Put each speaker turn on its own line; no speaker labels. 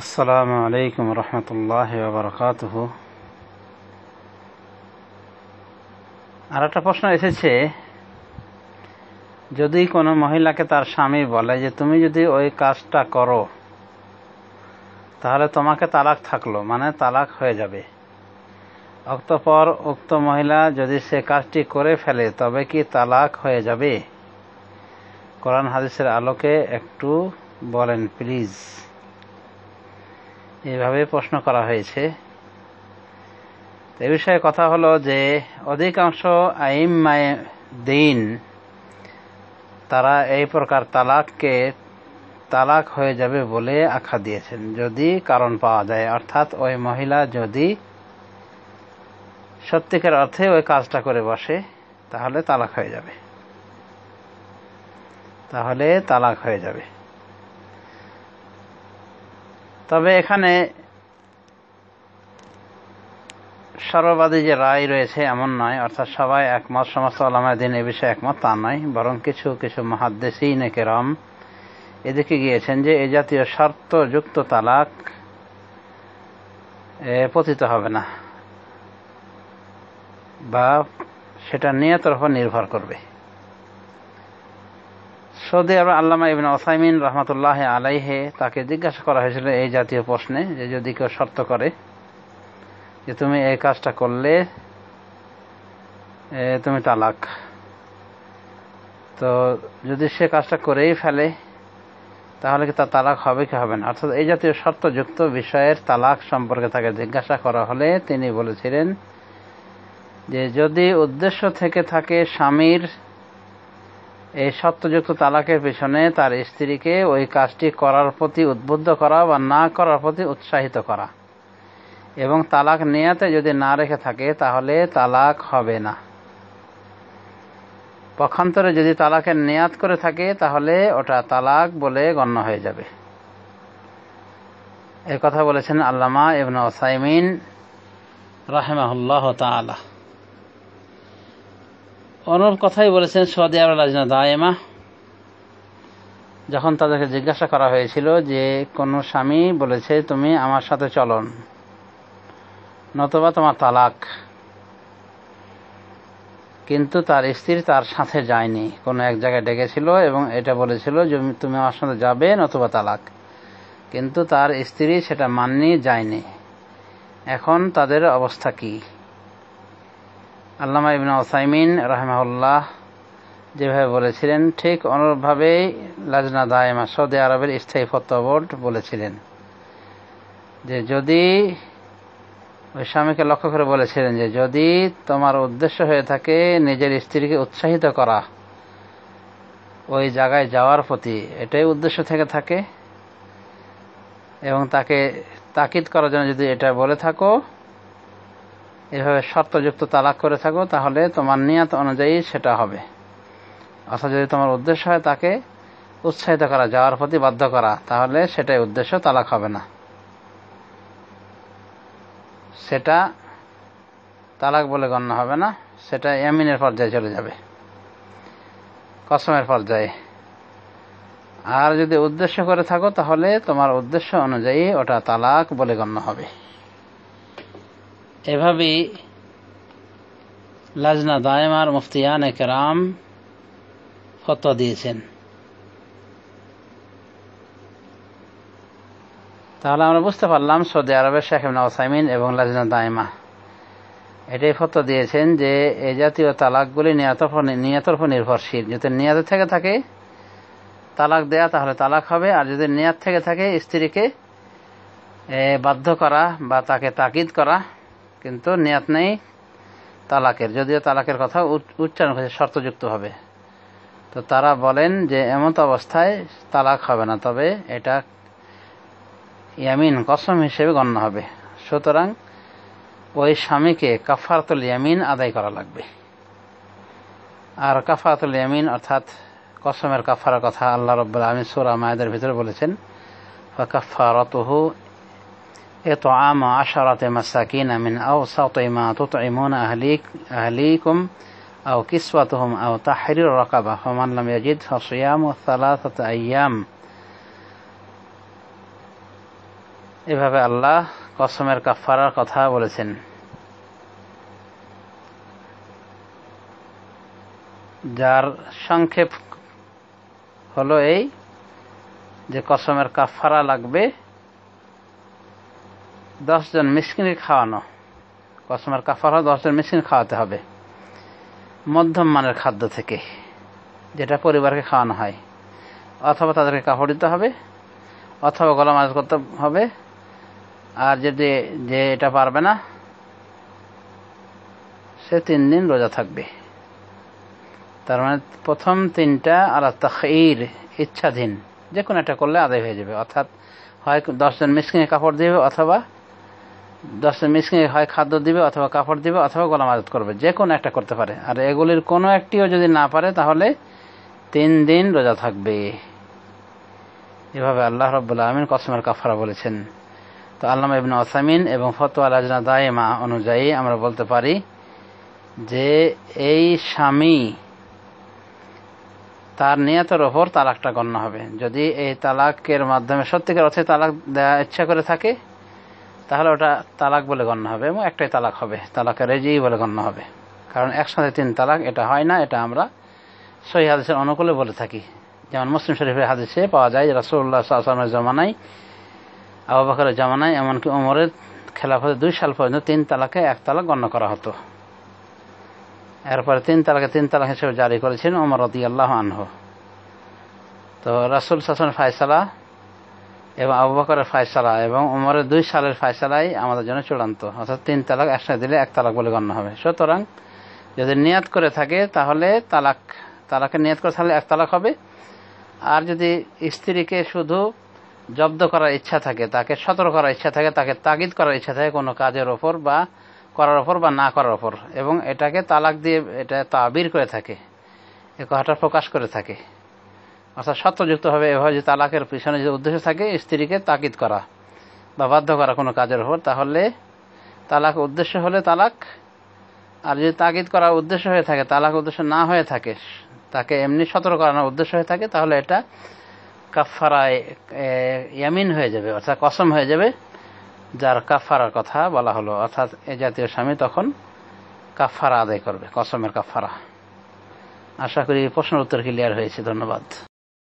আসসালামু আলাইকুম রহমতুল্লাহ বারকাত আর একটা প্রশ্ন এসেছে, যদি কোনো মহিলাকে তার স্বামী বলে যে, তুমি যদি ওই কাজটা করো, তাহলে তোমাকে তালাক থাকল মানে তালাক হয়ে যাবে। অক্তপর উক্ত মহিলা যদি সে কাজটি করে ফেলে, তবে কি তালাক হয়ে যাবে? কোরআন হাদিসের আলোকে একটু বলেন, প্লিজ। এভাবে প্রশ্ন করা হয়েছে। এ বিষয়ে কথা হলো যে, অধিকাংশ আইম আইম্মায় দিন তারা এই প্রকার তালাককে তালাক হয়ে যাবে বলে আখ্যা দিয়েছেন। যদি কারণ পাওয়া যায়, অর্থাৎ ওই মহিলা যদি সত্যিকার অর্থে ওই কাজটা করে বসে, তাহলে তালাক হয়ে যাবে। তাহলে তালাক হয়ে যাবে। তবে এখানে সর্ববাদী যে রায় রয়েছে এমন নয়, অর্থাৎ সবাই একমত, সমস্ত আলামায় দিন এ বিষয়ে একমত তা নয়, বরং কিছু কিছু মহাদ্দেশী নেকেরাম এদিকে গিয়েছেন যে এ জাতীয় শর্তযুক্ত তালাক পতিত হবে না। বা সেটা নিয়তের উপর নির্ভর করবে। সৌদি আরব আল্লামা ইবিন ওসাইমিন রহমতুল্লাহ আলাইহে তাকে জিজ্ঞাসা করা হয়েছিল এই জাতীয় প্রশ্নে যে যদি কেউ শর্ত করে যে তুমি এই কাজটা করলে তুমি তালাক। তো যদি সে কাজটা করেই ফেলে, তাহলে কি তার তালাক হবে কি হবে না? অর্থাৎ এই জাতীয় শর্তযুক্ত বিষয়ের তালাক সম্পর্কে তাকে জিজ্ঞাসা করা হলে তিনি বলেছিলেন যে যদি উদ্দেশ্য থেকে থাকে স্বামীর এই সত্যযুক্ত তালাকের পিছনে তার স্ত্রীকে ওই কাজটি করার প্রতি উদ্বুদ্ধ করা বা না করার প্রতি উৎসাহিত করা। এবং তালাক নেয়াতে যদি না রেখে থাকে, তাহলে তালাক হবে না। পক্ষান্তরে যদি তালাকের নেয়াত করে থাকে, তাহলে ওটা তালাক বলে গণ্য হয়ে যাবে। এ কথা বলেছেন আল্লামা ইবন ওসাইমিন, রাহেমাহুল্লাহ তালা অনুরূপ কথাই বলেছেন, সৌদি আরব লাজনা দায়েমা। যখন তাদেরকে জিজ্ঞাসা করা হয়েছিল যে, কোনো স্বামী বলেছে তুমি আমার সাথে চলন নতবা তোমার তালাক। কিন্তু তার স্ত্রী তার সাথে যায়নি। কোনো এক জায়গায় ডেকেছিল এবং এটা বলেছিল যে, তুমি আমার সাথে যাবে নতুবা তালাক। কিন্তু তার স্ত্রী সেটা মাননি, যায়নি। এখন তাদের অবস্থা কী? আল্লামা ইবিন ওসাইমিন রাহমাউল্লাহ যেভাবে বলেছিলেন, ঠিক অনুরূপভাবেই লাজনা দায়মা সৌদি আরবের স্থায়ী ফত্ব বোর্ড বলেছিলেন। যে যদি ওই স্বামীকে লক্ষ্য করে বলেছিলেন যে যদি তোমার উদ্দেশ্য হয়ে থাকে নিজের স্ত্রীকে উৎসাহিত করা, ওই জায়গায় যাওয়ার প্রতি এটাই উদ্দেশ্য থেকে থাকে এবং তাকে তাকিদ করার জন্য যদি এটা বলে থাকো এভাবে শর্তযুক্ত তালাক করে থাকো, তাহলে তোমার নিয়ত অনুযায়ী সেটা হবে। অর্থাৎ যদি তোমার উদ্দেশ্য হয় তাকে উৎসাহিত করা, যাওয়ার প্রতি বাধ্য করা, তাহলে সেটাই উদ্দেশ্য, তালাক হবে না। সেটা তালাক বলে গণ্য হবে না, সেটা ইয়ামিনের পর্যায়ে চলে যাবে। কসমের পর্যায়ে। আর যদি উদ্দেশ্য করে থাকো, তাহলে তোমার উদ্দেশ্য অনুযায়ী ওটা তালাক বলে গণ্য হবে। এভাবেই লাজনা দায়মার মুফতিয়ান একরাম ফতোয়া দিয়েছেন। তাহলে আমরা বুঝতে পারলাম সৌদি আরবের শেখ ওসাইমিন এবং লাজনা দায়মা। এটাই ফতোয়া দিয়েছেন যে এই জাতীয় তালাকগুলি নিয়তের উপর নির্ভরশীল। যদি নিয়ত থেকে থাকে তালাক দেয়া, তাহলে তালাক হবে। আর যদি নিয়াত থেকে থাকে স্ত্রীকে বাধ্য করা বা তাকে তাকিদ করা কিন্তু নিয়াত নেই তালাকের। যদিও তালাকের কথা উচ্চারণ করেছে শর্তযুক্ত হবে। তো তারা বলেন যে এমত অবস্থায় তালাক হবে না, তবে এটা ইয়ামিন, কসম হিসেবে গণ্য হবে। সুতরাং ওই স্বামীকে কাফারতুল ইয়ামিন আদায় করা লাগবে। আর কাফারতুল ইয়ামিন অর্থাৎ কসমের কাফারের কথা আল্লাহ রব্বুল আমিন সুরা মায়েদের ভিতরে বলেছেন কাফারতহু إطعام عشرة مساكين من أوسط ما تطعمون أهليك أهليكم أو كسوتهم أو تحرير رقبة فمن لم يجد فصيام ثلاثة أيام এভাবে আল্লাহ কসমের কাফারার কথা বলেছেন যার সংক্ষেপ হলো এই যে কসমের কাফারা লাগবে দশজন মিসকিনকে খাওয়ানো। কসমের কাফারা দশজন মিসকিন খাওয়াতে হবে। মধ্যম মানের খাদ্য থেকে, যেটা পরিবারকে খাওয়ানো হয়। অথবা তাদেরকে কাপড় দিতে হবে, অথবা গলা মাছ করতে হবে। আর যদি যে এটা পারবে না, সে তিন দিন রোজা থাকবে। তার মানে প্রথম তিনটা আলা তখির ইচ্ছাধীন। যে কোনো একটা করলে আদায় হয়ে যাবে। অর্থাৎ হয় দশজন মিসকিনে কাপড় দিবে অথবা দশজন মিসকিনে হয় খাদ্য দিবে অথবা কাপড় দিবে অথবা গোলাম আদত করবে, যে কোনো একটা করতে পারে। আর এগুলির কোনো একটিও যদি না পারে, তাহলে তিন দিন রোজা থাকবে। এভাবে আল্লাহ রব্বুল্লা আমিন কসমের কাফারা বলেছেন। তো আল্লামা ইবনে ওসামিন এবং ফতোয়া রাজনা দায়েমা অনুযায়ী আমরা বলতে পারি যে, এই স্বামী তার নিয়তের ওপর তালাকটা গণ্য হবে। যদি এই তালাকের মাধ্যমে, সত্যিকার অর্থে তালাক দেওয়া ইচ্ছা করে থাকে তাহলে ওটা তালাক বলে গণ্য হবে এবং একটাই তালাক হবে। তালাকের রেজি বলে গণ্য হবে। কারণ একসাথে তিন তালাক, এটা হয় না, এটা আমরা সহি হাদিসের অনুকূলে বলে থাকি। যেমন মুসলিম শরীফের হাদিসে পাওয়া যায় রাসুল্লাহ আসলামের জমানায়, আবু বাকরের জমানায় এমনকি ওমরের খেলাফতে দুই সাল পর্যন্ত তিন তালাকে এক তালাক গণ্য করা হতো। এরপরে তিন তালাকে তিন তালাক হিসেবে জারি করেছেন ওমর রদি আল্লাহ আনহ। তো রাসুল শাসন ফায়সালা এবং আবু বকরের ফায়সালা এবং উমরের দুই সালের ফায়সালাই আমাদের জন্য চূড়ান্ত। অর্থাৎ তিন তালাক একসাথে দিলে এক তালাক বলে গণ্য হবে। সুতরাং যদি নিয়াত করে থাকে, তাহলে তালাক, তালাকে নিয়াত করে থাকলে এক তালাক হবে। আর যদি স্ত্রীকে শুধু জব্দ করার ইচ্ছা থাকে, তাকে সতর্ক করার ইচ্ছা থাকে, তাকে তাগিদ করার ইচ্ছা থাকে কোনো কাজের ওপর বা করার ওপর বা না করার ওপর, এবং এটাকে তালাক দিয়ে এটা তাবির করে থাকে, এ কথাটা প্রকাশ করে থাকে। অর্থাৎ সত্যযুক্তভাবে এভাবে যে তালাকের পিছনে যে উদ্দেশ্য থাকে, স্ত্রীকে তাকিদ করা বা বাধ্য করা কোনো কাজের ওপর তাহলে তালাক উদ্দেশ্য হলে তালাক, আর যদি তাকিদ করার উদ্দেশ্য হয়ে থাকে, তালাক উদ্দেশ্য না হয়ে থাকে, তাকে এমনি সতর্ক করানোর উদ্দেশ্য হয়ে থাকে, তাহলে এটা কাফারায় ইয়ামিন হয়ে যাবে, অর্থাৎ কসম হয়ে যাবে, যার কাফারার কথা বলা হলো। অর্থাৎ এ জাতীয় স্বামী তখন কাফারা আদায় করবে, কসমের কাফারা আশা করি প্রশ্নের উত্তর ক্লিয়ার হয়েছে, ধন্যবাদ।